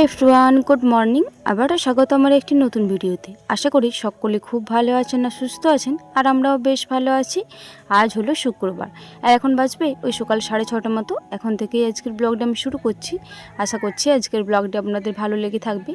Everyone good morning আবারও স্বাগত আমার একটি নতুন ভিডিওতে। আশা করি সকলে খুব ভালো আছেন না সুস্থ আছেন, আর আমরাও বেশ ভালো আছি। আজ হলো শুক্রবার, আর এখন বাজবে ওই সকাল সাড়ে ছটার মতো। এখন থেকেই আজকের ব্লগটা আমি শুরু করছি। আশা করছি আজকের ব্লগটা আপনাদের ভালো লেগে থাকবে।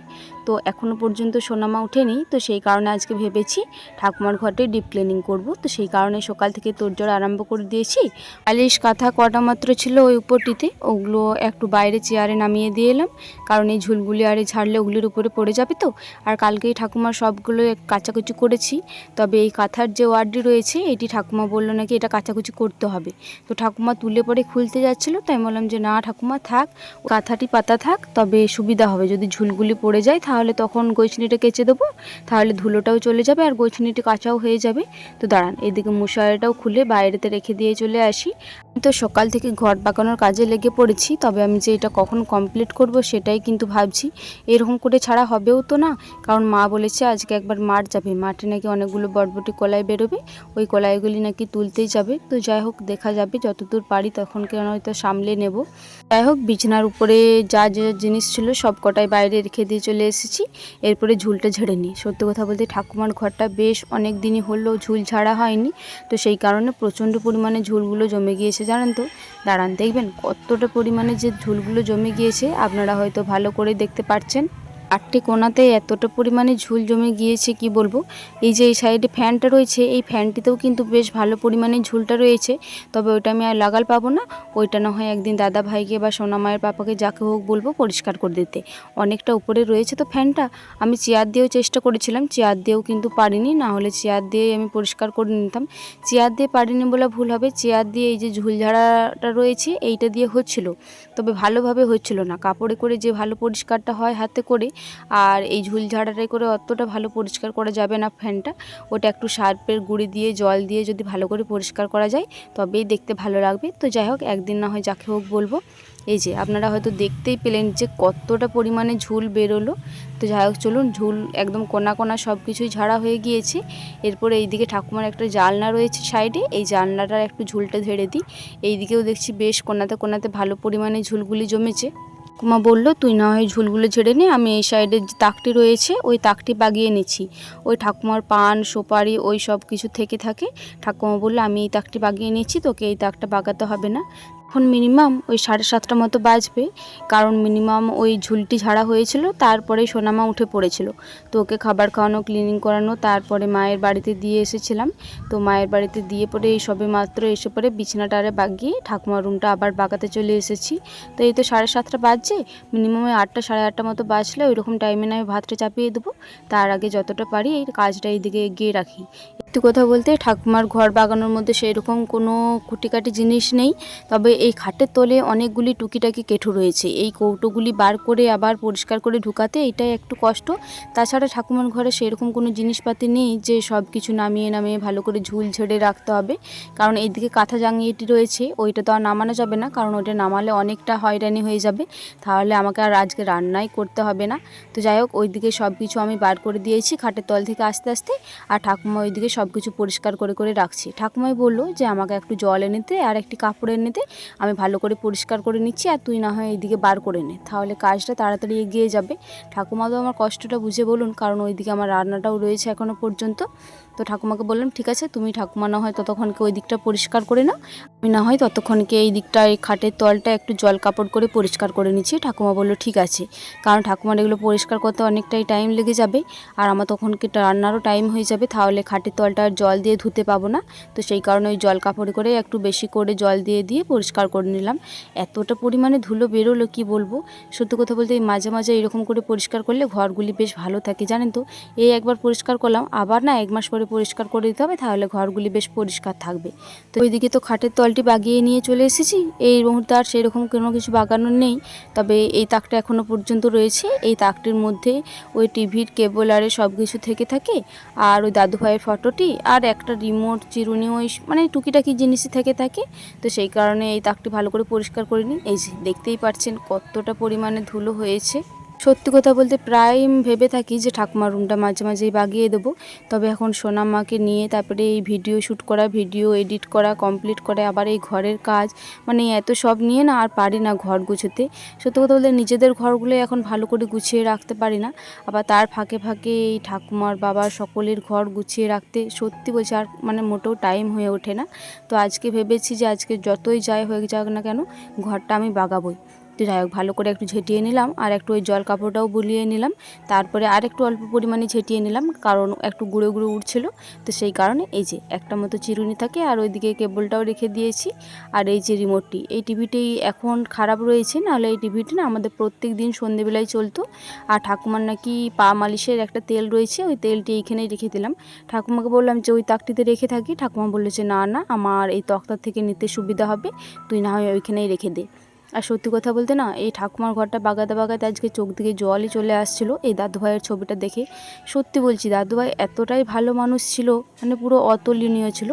তো এখনও পর্যন্ত সোনামা ওঠেনি, তো সেই কারণে আজকে ভেবেছি ঠাকুমার ঘরটে ডিপ ক্লিনিং করব। তো সেই কারণে সকাল থেকে তোড়জোড় আরম্ভ করে দিয়েছি। আলিশ কাঁথা কটা মাত্র ছিল ওই উপরটিতে, ওগুলো একটু বাইরে চেয়ারে নামিয়ে দিয়ে এলাম। কারণ এই ঝুলগুলি আরে ঝাড়লে ওগুলির উপরে পড়ে যাবে তো? আর কালকেই ঠাকুমা সবগুলো কাচাকুচি করেছি। তবে এই কাঁথার যে ওয়ার্ডটি রয়েছে, এটি ঠাকুমা বলল নাকি এটা কাচাকুচি করতে হবে। তো ঠাকুমা তুলে পরে খুলতে যাচ্ছিল, তাই বললাম যে, না ঠাকুমা, থাক। কাঁথাটি পাতা থাক, তবে সুবিধা হবে। যদি ঝুলগুলি পড়ে যায়, তাহলে তখন গৈছনিটা কেচে দেবো। তাহলে ধুলোটাও চলে যাবে আর গৈছনিটি কাঁচাও হয়ে যাবে। তো দাঁড়ান, এদিকে মশারিটাও খুলে বাইরেতে রেখে দিয়ে চলে আসি। তো সকাল থেকে ঘর পাকানোর কাজে লেগে পড়েছি, তবে আমি যে এটা কখন কমপ্লিট করব সেটাই কিন্তু ভাবছি। এরকম করে ছাড়া হবেও তো না, কারণ মা বলেছে আজকে একবার মাঠ যাবে, মাঠে নাকি অনেকগুলো বটবটি কলাই বেরোবে, ওই কলাইগুলি নাকি তুলতেই যাবে। তো যাই হোক, দেখা যাবে, যতদূর পারি তখন কেন হয়তো সামলে নেব। যাই হোক, বিছানার উপরে যা যা জিনিস ছিল সব কটাই বাইরে রেখে দিয়ে চলে এসেছি। এরপরে ঝুলটা ঝেড়ে নিই। সত্যি কথা বলতে ঠাকুমার ঘরটা বেশ অনেক দিনই হলো ঝুল ঝাড়া হয়নি। তো সেই কারণে প্রচণ্ড পরিমাণে ঝুলগুলো জমে গিয়েছে, জানেন তো? দাঁড়ান, দেখবেন কতটা পরিমাণে যে ঝুলগুলো জমে গিয়েছে, আপনারা হয়তো ভালো করে দেখতে পাচ্ছেন আটটি কোনাতে এতটা পরিমাণে ঝুল জমে গিয়েছে কি বলব? এই যে এই সাইডে ফ্যানটা রয়েছে, এই ফ্যানটিতেও কিন্তু বেশ ভালো পরিমাণে ঝুলটা রয়েছে। তবে ওইটা আমি আর লাগাল পাবো না। ওইটা না হয় একদিন দাদা ভাইকে বা সোনা মায়ের পাপাকে যাকে হোক বলব পরিষ্কার করে দিতে। অনেকটা উপরে রয়েছে তো ফ্যানটা। আমি চেয়ার দিয়েও চেষ্টা করেছিলাম, চেয়ার দিয়েও কিন্তু পারিনি। না হলে চেয়ার দিয়েই আমি পরিষ্কার করে নিতাম। চেয়ার দিয়ে পারিনি বলে ভুল হবে। চেয়ার দিয়ে এই যে ঝুল ঝাড়াটা রয়েছে, এইটা দিয়ে হচ্ছিল। তবে ভালোভাবে হচ্ছিল না। কাপড়ে করে যে ভালো পরিষ্কারটা হয় হাতে করে আর এই ঝুল ঝাড়াটাই করে অতটা ভালো পরিষ্কার করা যাবে না ফ্যানটা। ওটা একটু সার্পের গুঁড়ি দিয়ে, জল দিয়ে যদি ভালো করে পরিষ্কার করা যায়, তবেই দেখতে ভালো লাগবে। তো যাই হোক, একদিন না হয় যাকে হোক বলব। এই যে, আপনারা হয়তো দেখতেই পেলেন যে কতটা পরিমাণে ঝুল বেরোলো। তো যাই হোক, চলুন, ঝুল একদম কোনা কোনা সব কিছুই ঝাড়া হয়ে গিয়েছে। এরপরে এইদিকে ঠাকুমার একটা জালনা রয়েছে সাইডে। এই জালনাটার একটু ঝুলটা ঝেড়ে দিই। এইদিকেও দেখছি বেশ কোনাতে কোনাতে ভালো পরিমাণে ঝুলগুলি জমেছে। কুমা বলল, তুই না হয় ঝুলগুলো ঝেড়ে নে, আমি এই সাইডে যে তাকটি রয়েছে, ওই তাকটি বাগিয়ে নিচ্ছি। ওই ঠাকুমার পান, সুপারি, ওই সব কিছু থেকে থাকে। ঠাকুমা বলল, আমি এই তাকটি বাগিয়ে নিচ্ছি, তোকে এই তাকটা বাগাতে হবে না। এখন মিনিমাম ওই সাড়ে সাতটা মতো বাজবে। কারণ মিনিমাম ওই ঝুলটি ঝাড়া হয়েছিল তারপরে সোনামা উঠে পড়েছিল। তো ওকে খাবার খাওয়ানো ক্লিনিং করানো, তারপরে মায়ের বাড়িতে দিয়ে এসেছিলাম। তো মায়ের বাড়িতে দিয়ে পরে এই সবে মাত্র এসে পরে বিছানাটারে বাগিয়ে ঠাকুমার রুমটা আবার বাগাতে চলে এসেছি। তো এই তো সাড়ে সাতটা বাজছে, মিনিমাম ওই আটটা, সাড়ে আটটা মতো বাজলে ওইরকম টাইমে না আমি ভাতটা চাপিয়ে দেবো। তার আগে যতটা পারি এই কাজটা এইদিকে এগিয়ে রাখি। একটু কথা বলতে, ঠাকুমার ঘর বাগানোর মধ্যে সেই রকম কোনো কুটিকাটি জিনিস নেই। তবে এই খাটের তলে অনেকগুলি টুকিটাকি কেঠো রয়েছে। এই কৌটোগুলি বার করে আবার পরিষ্কার করে ঢুকাতে এটাই একটু কষ্ট। তাছাড়া ঠাকুমার ঘরে সেরকম কোনো জিনিসপাতি নেই যে সব কিছু নামিয়ে নামিয়ে ভালো করে ঝুল ঝেড়ে রাখতে হবে। কারণ এইদিকে কাঁথা জাঙ্গিয়েটি রয়েছে, ওইটা তো আর নামানো যাবে না, কারণ ওটা নামালে অনেকটা হয়রানি হয়ে যাবে। তাহলে আমাকে আর আজকে রান্নাই করতে হবে না। তো যাই হোক, ওইদিকে সব কিছু আমি বার করে দিয়েছি খাটের তল থেকে আস্তে আস্তে, আর ঠাকুমা ওইদিকে সব কিছু পরিষ্কার করে করে রাখছি। ঠাকুমাই বলল যে, আমাকে একটু জল এনে দে আর একটি কাপড় এনে দে আমি ভালো করে পরিষ্কার করে নিচ্ছি আর তুই না হয় এইদিকে বার করে নে। তাহলে কাজটা তাড়াতাড়ি এগিয়ে যাবে। ঠাকুমা তো আমার কষ্টটা বুঝে বলুন, কারণ ওইদিকে আমার রান্নাটাও রয়েছে এখনও পর্যন্ত। তো ঠাকুমাকে বললাম, ঠিক আছে, তুমি ঠাকুমা না হয় ততক্ষণকে ওই দিকটা পরিষ্কার করে নাও। আমি না হয় ততক্ষণকে এই দিকটা, এই খাটের তলটা একটু জল কাপড় করে পরিষ্কার করে নিচ্ছি। ঠাকুমা বলল, ঠিক আছে। কারণ ঠাকুমার এগুলো পরিষ্কার করতে অনেকটাই টাইম লেগে যাবে আর আমার তখনকে রান্নারও টাইম হয়ে যাবে। তাহলে খাটের তলটা জল দিয়ে ধুতে পাবো না। তো সেই কারণে ওই জল কাপড় করে একটু বেশি করে জল দিয়ে দিয়ে পরিষ্কার করে নিলাম। এতটা পরিমাণে ধুলো বেরোলো কি বলব? সত্যি কথা বলতে এই মাঝে মাঝে এরকম করে পরিষ্কার করলে ঘরগুলি বেশ ভালো থাকে, জানেন তো? এই একবার পরিষ্কার করলাম, আবার না এক মাস পরে পরিষ্কার করে দিতে হবে, তাহলে ঘরগুলি বেশ পরিষ্কার থাকবে। তো ওইদিকে তো খাটের তলটি বাগিয়ে নিয়ে চলে এসেছি, এই মুহূর্তে আর সেরকম কোনো কিছু বাগানোর নেই। তবে এই তাকটা এখনও পর্যন্ত রয়েছে, এই তাকটির মধ্যে ওই টিভির কেবল আরে সব কিছু থেকে থাকে, আর ওই দাদু ভাইয়ের ফটোটি, আর একটা রিমোট চিরুনি ওই মানে টুকিটাকি জিনিসই থেকে থাকে। তো সেই কারণে এই তাকটি ভালো করে পরিষ্কার করে নিই এই যে দেখতেই পাচ্ছেন কতটা পরিমাণে ধুলো হয়েছে। সত্যি কথা বলতে প্রায় ভেবে থাকি যে ঠাকুমার রুমটা মাঝে মাঝেই বাগিয়ে দেবো। তবে এখন সোনামাকে নিয়ে তারপরে এই ভিডিও শ্যুট করা ভিডিও এডিট করা কমপ্লিট করে, আবার এই ঘরের কাজ মানে এত সব নিয়ে না আর পারি না ঘর গুছোতে। সত্যি কথা বলতে নিজেদের ঘরগুলো এখন ভালো করে গুছিয়ে রাখতে পারি না। আবার তার ফাঁকে ফাঁকে এই ঠাকুমার বাবার সকলের ঘর গুছিয়ে রাখতে সত্যি বলছি আর মানে মোটেও টাইম হয়ে ওঠে না। তো আজকে ভেবেছি যে আজকে যতই যাই হয়ে যাক না কেন, ঘরটা আমি বাগাবই। তো যাই হোক, ভালো করে একটু ঝেঁটিয়ে নিলাম আর একটু ওই জল কাপড়টাও বুলিয়ে নিলাম। তারপরে আর একটু অল্প পরিমাণে ঝেঁটিয়ে নিলাম, কারণ একটু গুঁড়ো গুঁড়ো উঠছিল। তো সেই কারণে এই যে একটা মতো চিরুনি থাকে আর ওইদিকে কেবলটাও রেখে দিয়েছি। আর এই যে রিমোটটি, এই টিভিটি এখন খারাপ রয়েছে, নাহলে এই টিভিটি না আমাদের প্রত্যেক দিন সন্ধেবেলায় চলতো। আর ঠাকুমার নাকি পা মালিশের একটা তেল রয়েছে, ওই তেলটি এইখানেই রেখে দিলাম। ঠাকুমাকে বললাম যে, ওই তাকটিতে রেখে থাকি। ঠাকুমা বলল যে, না না, আমার এই তক্তার থেকে নিতে সুবিধা হবে। তুই না হয় ওইখানেই রেখে দে। আর সত্যি কথা বলতে না, এই ঠাকুমার ঘরটা বাগাতে বাগাতে আজকে চোখ দিকে জলই চলে আসছিল। এই দাদু ভাইয়ের ছবিটা দেখে সত্যি বলছি, দাদু ভাই এতটাই ভালো মানুষ ছিল মানে পুরো অতুলনীয় ছিল।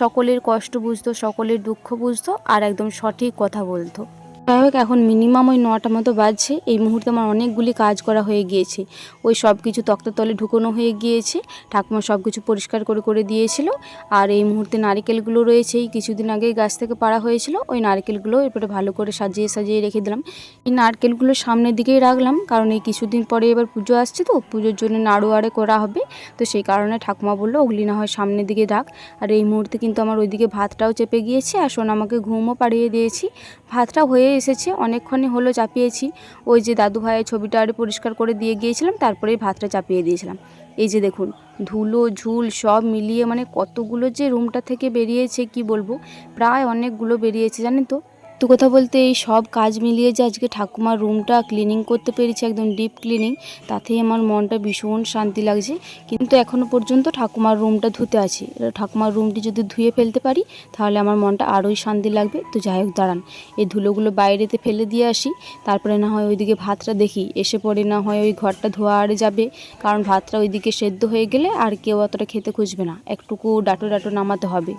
সকলের কষ্ট বুঝতো, সকলের দুঃখ বুঝতো, আর একদম সঠিক কথা বলতো। যাই হোক, এখন মিনিমাম ওই নটা মতো বাজছে। এই মুহূর্তে আমার অনেকগুলি কাজ করা হয়ে গিয়েছে। ওই সব কিছু তক্তার তলে ঢুকোনো হয়ে গিয়েছে। ঠাকুমা সব কিছু পরিষ্কার করে করে দিয়েছিল। আর এই মুহূর্তে নারকেলগুলো রয়েছে। এই কিছুদিন আগে গাছ থেকে পাড়া হয়েছিল। ওই নারকেলগুলো এরপরে ভালো করে সাজিয়ে সাজিয়ে রেখে দিলাম। এই নারকেলগুলো সামনের দিকেই রাখলাম। কারণ এই কিছুদিন পরে এবার পুজো আসছে তো, পুজোর জন্য নাড়ু আড়ে করা হবে। তো সেই কারণে ঠাকুমা বলল, ওগুলি না হয় সামনের দিকে রাখ। আর এই মুহূর্তে কিন্তু আমার ওইদিকে ভাতটাও চেপে গিয়েছে। আর সোনামাকে ঘুমও পাড়িয়ে দিয়েছি। ভাতটা হয়ে এসেছে অনেকক্ষণই হলো চাপিয়েছি। ওই যে দাদু ভাইয়ের ছবিটা আর পরিষ্কার করে দিয়ে গিয়েছিলাম, তারপরেই ভাতটা চাপিয়ে দিয়েছিলাম। এই যে দেখুন, ধুলো, ঝুল সব মিলিয়ে মানে কতগুলো যে রুমটা থেকে বেরিয়েছে, কি বলব? প্রায় অনেকগুলো বেরিয়েছে, জানেন তো? তো কথা বলতে এই সব কাজ মিলিয়ে যে আজকে ঠাকুমার রুমটা ক্লিনিং করতে পেরেছি, একদম ডিপ ক্লিনিং তাতেই আমার মনটা ভীষণ শান্তি লাগছে। কিন্তু এখনও পর্যন্ত ঠাকুমার রুমটা ধুতে আছে। ঠাকুমার রুমটি যদি ধুয়ে ফেলতে পারি, তাহলে আমার মনটা আরোই শান্তি লাগবে। তো যাই হোক, দাঁড়ান। এই ধুলোগুলো বাইরেতে ফেলে দিয়ে আসি। তারপরে না হয় ওইদিকে ভাতটা দেখি। এসে পরে না হয় ওই ঘরটা ধোয়া আরে যাবে। কারণ ভাতটা ওইদিকে সেদ্ধ হয়ে গেলে আর কেউ অতটা খেতে খুঁজবে না। একটুকু ডাটো ডাটো নামাতে হবে।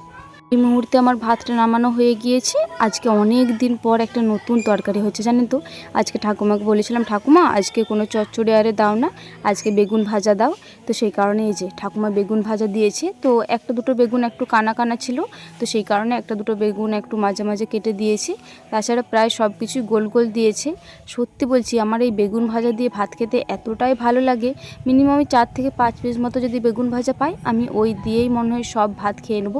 এই মুহূর্তে আমার ভাতটা নামানো হয়ে গিয়েছে। আজকে অনেক দিন পর একটা নতুন তরকারি হচ্ছে, জানেন তো? আজকে ঠাকুমাকে বলেছিলাম, ঠাকুমা, আজকে কোনো চচ্চড়ে আরে দাও না, আজকে বেগুন ভাজা দাও। তো সেই কারণে এই যে ঠাকুমা বেগুন ভাজা দিয়েছে। তো একটা দুটো বেগুন একটু কানা কানা ছিল, তো সেই কারণে একটা দুটো বেগুন একটু মাঝে মাঝে কেটে দিয়েছি। তাছাড়া প্রায় সব কিছুই গোল গোল দিয়েছে। সত্যি বলছি, আমার এই বেগুন ভাজা দিয়ে ভাত খেতে এতটাই ভালো লাগে। মিনিমাম চার থেকে পাঁচ পিস মতো যদি বেগুন ভাজা পাই, আমি ওই দিয়েই মনে হয় সব ভাত খেয়ে নেব।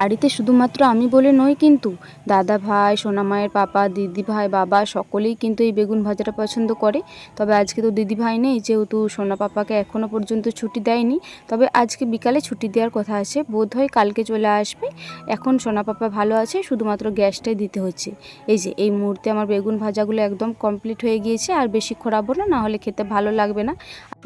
বাড়িতে শুধুমাত্র আমি বলে নয় কিন্তু দাদা ভাই সোনামায়ের পাপা, দিদি ভাই, বাবা সকলেই কিন্তু এই বেগুন ভাজাটা পছন্দ করে। তবে আজকে তো দিদি ভাই নেই, যেহেতু সোনা পাপাকে এখনও পর্যন্ত ছুটি দেয়নি। তবে আজকে বিকালে ছুটি দেওয়ার কথা আছে বোধ হয় কালকে চলে আসবে। এখন সোনা পাপা ভালো আছে, শুধুমাত্র গ্যাসটাই দিতে হচ্ছে। এই যে, এই মুহূর্তে আমার বেগুন ভাজাগুলো একদম কমপ্লিট হয়ে গিয়েছে, আর বেশি খোরাবো না না হলে খেতে ভালো লাগবে না।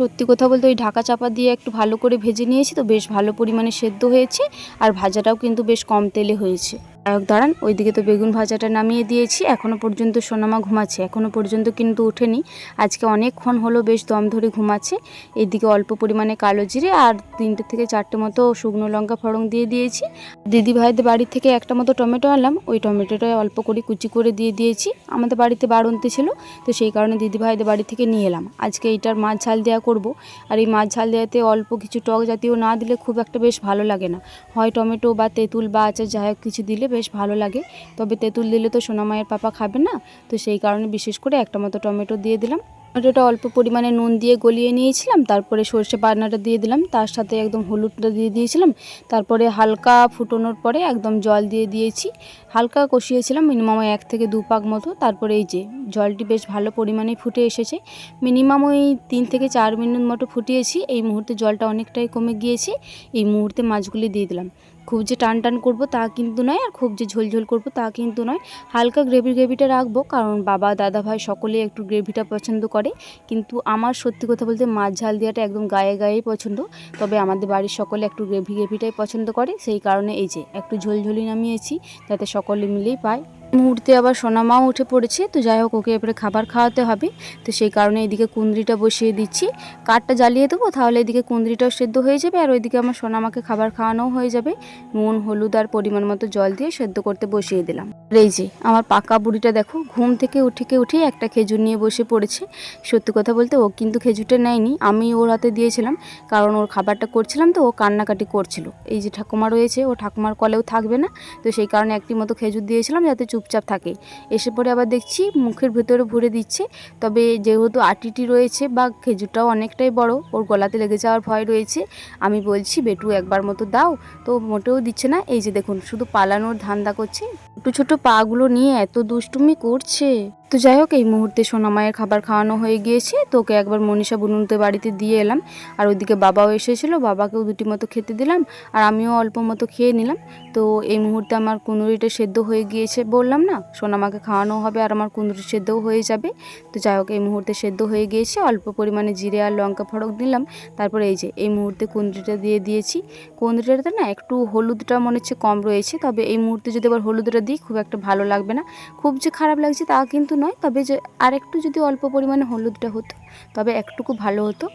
সত্যি কথা বলতে ওই ঢাকা চাপা দিয়ে একটু ভালো করে ভেজে নিয়েছি তো বেশ ভালো পরিমাণে সেদ্ধ হয়েছে আর ভাজাটাও কিন্তু বেশ কম তেলে হয়েছে। যাই দাঁড়ান, ওইদিকে তো বেগুন ভাজাটা নামিয়ে দিয়েছি এখনও পর্যন্ত সোনামা ঘুমাচ্ছে এখনও পর্যন্ত কিন্তু ওঠেনি আজকে অনেকক্ষণ হলো বেশ দম ধরে ঘুমাচ্ছে, এদিকে অল্প পরিমাণে কালো জিরে আর তিনটে থেকে চারটে মতো শুকনো লঙ্কা ফড়ং দিয়ে দিয়েছি, দিদি ভাইদের বাড়ি থেকে একটা মতো টমেটো আনলাম, ওই টমেটোটা অল্প করে কুচি করে দিয়ে দিয়েছি, আমাদের বাড়িতে বাড়ন্তি ছিল, তো সেই কারণে দিদি ভাইদের বাড়ি থেকে নিয়ে এলাম, আজকে এইটার মাছ ঝাল দেওয়া করব, আর এই মাছ ঝাল দেওয়াতে অল্প কিছু টক জাতীয় না দিলে খুব একটা বেশ ভালো লাগে না, হয় টমেটো বা তেঁতুল বা আচার যাই কিছু দিলে বেশ ভালো লাগে। তবে তেঁতুল দিলে তো সোনামায়ের পাপা খাবে না। তো সেই কারণে বিশেষ করে একটা মতো টমেটো দিয়ে দিলাম। টমেটোটা অল্প পরিমাণে নুন দিয়ে গলিয়ে নিয়েছিলাম। তারপরে সর্ষে বাটনাটা দিয়ে দিলাম। তার সাথে একদম হলুদটা দিয়ে দিয়েছিলাম। তারপরে হালকা ফুটোনোর পরে একদম জল দিয়ে দিয়েছি। হালকা কষিয়েছিলাম মিনিমাম এক থেকে দু পাক মতো। তারপরে এই যে জলটি বেশ ভালো পরিমাণে ফুটে এসেছে। মিনিমাম ওই তিন থেকে চার মিনিট মতো ফুটিয়েছি। এই মুহূর্তে জলটা অনেকটাই কমে গিয়েছে। এই মুহূর্তে মাছগুলি দিয়ে দিলাম। খুব যে টান টান করব তা কিন্তু নয়, আর খুব যে ঝোলঝোল ঝোল করব তা কিন্তু নয়। হালকা গ্রেভি গ্রেভিটা রাখব, কারণ বাবা, দাদা, ভাই সকলে একটু গ্রেভিটা পছন্দ করে। কিন্তু আমার সত্যি কথা বলতে মাছ ঝাল দেওয়াটা একদম গায়ে গায়েই পছন্দ। তবে আমাদের বাড়ির সকলে একটু গ্রেভি গ্রেভিটাই পছন্দ করে। সেই কারণে এই যে একটু ঝোলঝোলি নামিয়েছি, যাতে সকলে মিলেই পায়। মুহূর্তে আবার সোনামাও উঠে পড়েছে। তো যাই হোক, ওকে এবারে খাবার খাওয়াতে হবে। তো সেই কারণে এদিকে কুন্দ্রিটা বসিয়ে দিচ্ছি। কাঠটা জ্বালিয়ে দেবো, তাহলে এদিকে কুন্দ্রিটাও সেদ্ধ হয়ে যাবে। আর ওইদিকে আমার সোনামাকে খাবার খাওয়ানোও হয়ে যাবে। নুন, হলুদ আর পরিমাণ মতো জল দিয়ে সেদ্ধ করতে বসিয়ে দিলাম। এই যে, আমার পাকা বুড়িটা দেখো, ঘুম থেকে উঠে উঠে একটা খেজুর নিয়ে বসে পড়েছে। সত্যি কথা বলতে ও কিন্তু খেজুরটা নেয়নি। আমি ওর হাতে দিয়েছিলাম, কারণ ওর খাবারটা করছিলাম তো, ও কান্নাকাটি করছিল। এই যে ঠাকুমা রয়েছে, ও ঠাকুমার কলেও থাকবে না। তো সেই কারণে একটি মতো খেজুর দিয়েছিলাম, যাতে চুপচাপ থাকে। এসে পরে আবার দেখছি মুখের ভেতরে ভরে দিচ্ছে। তবে যেহেতু আটিটি রয়েছে বা খেজুরটাও অনেকটাই বড়, ওর গলাতে লেগে যাওয়ার ভয় রয়েছে। আমি বলছি, বেটু, একবার মতো দাও। তো মোটেও দিচ্ছে না। এই যে দেখুন, শুধু পালানোর ধান্দা করছে। ছোটো ছোটো পাগুলো নিয়ে এত দুষ্টুমি করছে। তো যাই হোক, এই মুহূর্তে সোনামায়ের খাবার খাওয়ানো হয়ে গিয়েছে। তো ওকে একবার মনীষা বুনুনতে বাড়িতে দিয়ে এলাম। আর ওইদিকে বাবাও এসেছিল, বাবাকেও দুটি মতো খেতে দিলাম। আর আমিও অল্প মতো খেয়ে নিলাম। তো এই মুহূর্তে আমার কুঁদরিটা সেদ্ধ হয়ে গিয়েছে বললাম না সোনামাকে খাওয়ানো হবে আর আমার কুঁদরি সেদ্ধও হয়ে যাবে। তো যাই হোক, এই মুহূর্তে সেদ্ধ হয়ে গিয়েছে। অল্প পরিমাণে জিরে আর লঙ্কা ফড়ক দিলাম। তারপরে এই যে, এই মুহূর্তে কুঁদরিটা দিয়ে দিয়েছি। কুঁদরিটাতে না একটু হলুদটা মনে হচ্ছে কম রয়েছে। তবে এই মুহূর্তে যদি আবার হলুদটা দিই, খুব একটা ভালো লাগবে না। খুব যে খারাপ লাগছে তা কিন্তু নয়, তবে যে আর একটু যদি অল্প পরিমাণে হলুদটা হতো, তবে একটুকু ভালো হতো।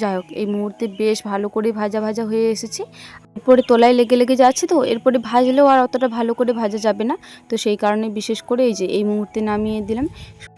যাই হোক, এই মুহূর্তে বেশ ভালো করে ভাজা ভাজা হয়ে এসেছে। এরপরে তোলায় লেগে লেগে যাচ্ছে তো, এরপরে ভাজলেও আর অতটা ভালো করে ভাজা যাবে না। তো সেই কারণে বিশেষ করে এই যে, এই মুহূর্তে নামিয়ে দিলাম।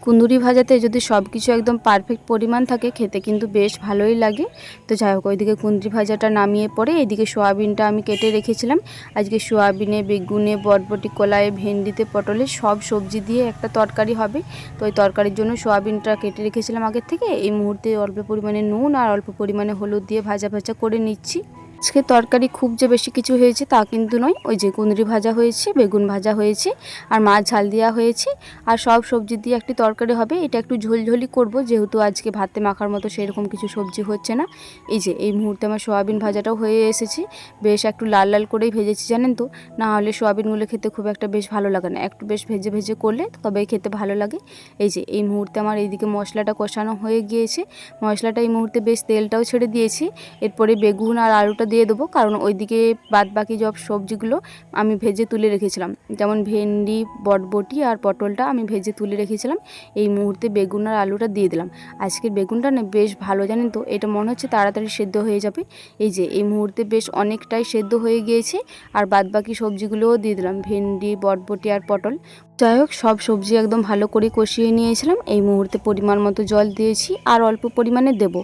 কুন্দুরি ভাজাতে যদি সব কিছু একদম পারফেক্ট পরিমাণ থাকে, খেতে কিন্তু বেশ ভালোই লাগে। তো যাই হোক, ওইদিকে কুন্দুরি ভাজাটা নামিয়ে পরে এদিকে সোয়াবিনটা আমি কেটে রেখেছিলাম। আজকে সোয়াবিনে, বেগুনে বটবটি কলায়, ভেন্ডিতে, পটলে সব সবজি দিয়ে একটা তরকারি হবে। তো ওই তরকারির জন্য সোয়াবিনটা কেটে রেখেছিলাম আগের থেকে। এই মুহূর্তে অল্প পরিমাণে নুন আর অল্প পরিমাণে হলুদ দিয়ে ভাজা ভাজা করে নিচ্ছি। আজকে তরকারি খুব যে বেশি কিছু হয়েছে তা কিন্তু নয়। ওই যে কুঁদরি ভাজা হয়েছে, বেগুন ভাজা হয়েছে, আর মাছ ঝাল দেওয়া হয়েছে, আর সব সবজি দিয়ে একটি তরকারি হবে। এটা একটু ঝোলঝোলি করব, যেহেতু আজকে ভাতে মাখার মতো সেরকম কিছু সবজি হচ্ছে না। এই যে, এই মুহূর্তে আমার সোয়াবিন ভাজাটাও হয়ে এসেছে। বেশ একটু লাল লাল করেই ভেজেছি, জানেন তো? না হলে সোয়াবিনগুলো খেতে খুব একটা বেশ ভালো লাগে না। একটু বেশ ভেজে ভেজে করলে তবে খেতে ভালো লাগে। এই যে, এই মুহূর্তে আমার এইদিকে মশলাটা কষানো হয়ে গিয়েছে। মশলাটা এই মুহূর্তে বেশ তেলটাও ছেড়ে দিয়েছি। এরপরে বেগুন আর আলুটা দিয়ে দেবো, কারণ ওইদিকে বাদ বাকি সব সবজিগুলো আমি ভেজে তুলে রেখেছিলাম। যেমন ভেন্ডি, বটবটি আর পটলটা আমি ভেজে তুলে রেখেছিলাম। এই মুহূর্তে বেগুন আর আলুটা দিয়ে দিলাম। আজকের বেগুনটা না বেশ ভালো, জানেন তো? এটা মনে হচ্ছে তাড়াতাড়ি সেদ্ধ হয়ে যাবে। এই যে, এই মুহূর্তে বেশ অনেকটাই সেদ্ধ হয়ে গিয়েছে। আর বাদ বাকি সবজিগুলোও দিয়ে দিলাম। ভেন্ডি, বটবটি আর পটল। যাই হোক, সব সবজি একদম ভালো করে কষিয়ে নিয়েছিলাম। এই মুহূর্তে পরিমাণ মতো জল দিয়েছি আর অল্প পরিমাণে দেব।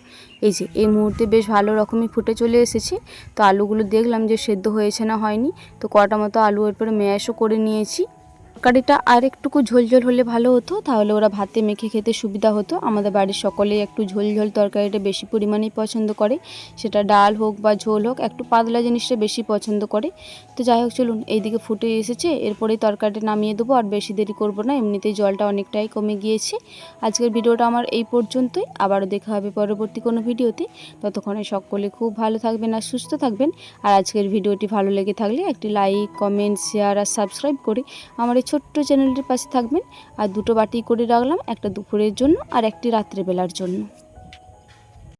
এই যে, এই মুহূর্তে বেশ ভালো রকমই ফুটে চলে এসেছে। তো আলুগুলো দেখলাম যে সেদ্ধ হয়েছে না হয়নি। তো কটা মতো আলু এরপরে ম্যাশও করে নিয়েছি। তরকারিটা আর একটুকু ঝোলঝোল হলে ভালো হতো, তাহলে ওরা ভাতে মেখে খেতে সুবিধা হতো। আমাদের বাড়ির সকলেই একটু ঝোলঝোল তরকারিটা বেশি পরিমাণেই পছন্দ করে। সেটা ডাল হোক বা ঝোল হোক, একটু পাতলা জিনিসটা বেশি পছন্দ করে। তো যাই হোক, চলুন এইদিকে ফুটে এসেছে, এরপরেই তরকারিটা নামিয়ে দেবো, আর বেশি দেরি করব না, এমনিতেই জলটা অনেকটাই কমে গিয়েছে। আজকের ভিডিওটা আমার এই পর্যন্তই, আবারও দেখা হবে পরবর্তী কোনো ভিডিওতে। ততক্ষণে সকলে খুব ভালো থাকবেন আর সুস্থ থাকবেন। আর আজকের ভিডিওটি ভালো লেগে থাকলে একটি লাইক, কমেন্ট, শেয়ার আর সাবস্ক্রাইব করে আমার এই ছোট্ট চ্যানেলটির পাশে থাকবেন আর দুটো বাটি করে রাখলাম, একটা দুপুরের জন্য আর একটি রাত্রেবেলার জন্য।